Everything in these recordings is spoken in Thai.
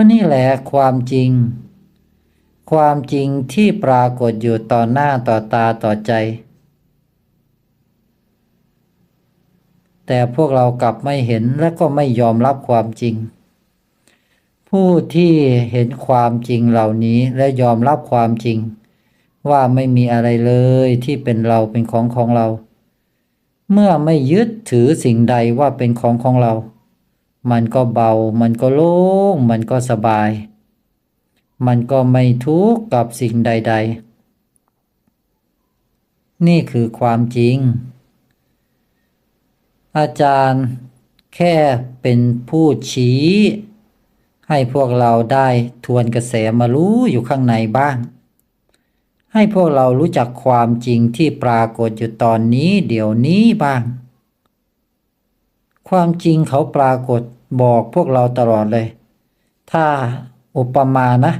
ก็นี่แหละความจริง ความจริงที่ปรากฏอยู่ต่อหน้าต่อตาต่อใจ แต่พวกเรากลับไม่เห็นและก็ไม่ยอมรับความจริง ผู้ที่เห็นความจริงเหล่านี้และยอมรับความจริง ว่าไม่มีอะไรเลยที่เป็นเราเป็นของของเรา เมื่อไม่ยึดถือสิ่งใดว่าเป็นของของเรา มันก็เบา มันก็โล่ง มันก็สบาย มันก็ไม่ทุกข์กับสิ่งใด ๆ นี่คือความจริง อาจารย์แค่เป็นผู้ชี้ ให้พวกเราได้ทวนกระแสมารู้อยู่ข้างในบ้าง ให้พวกเรารู้จักความจริงที่ปรากฏอยู่ตอนนี้เดี๋ยวนี้บ้าง ความจริงเขาปรากฏบอกพวกเราตลอดเลย ถ้าอุปมานะ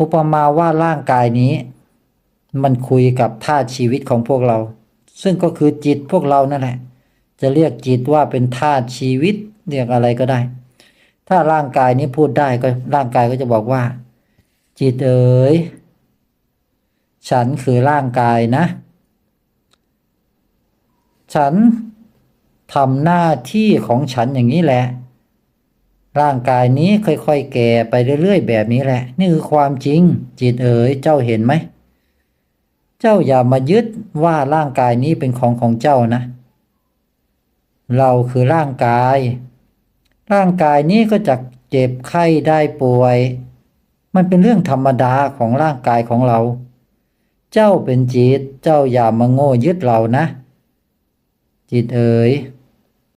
อุปมาว่าร่างกายนี้ มันคุยกับธาตุชีวิตของพวกเรา ซึ่งก็คือจิตพวกเรานั่นแหละ จะเรียกจิตว่าเป็นธาตุชีวิตเรียกอะไรก็ได้ ถ้าร่างกายนี้พูดได้ก็ร่างกายก็จะบอกว่า จิตเอ๋ยฉันคือร่างกายนะ ฉัน ทำหน้าที่ของฉันอย่างนี้แหละ ร่างกายนี้ค่อยๆแก่ไปเรื่อยๆแบบนี้แหละ นี่คือความจริง จิตเอ๋ยเจ้าเห็นไหม เจ้าอย่ามายึดว่าร่างกายนี้เป็นของของเจ้านะ เราคือร่างกาย ร่างกายนี้ก็จะเจ็บไข้ได้ป่วย มันเป็นเรื่องธรรมดาของร่างกายของเรา เจ้าเป็นจิต เจ้าอย่ามาโง่ยึดเรานะ จิตเอ๋ย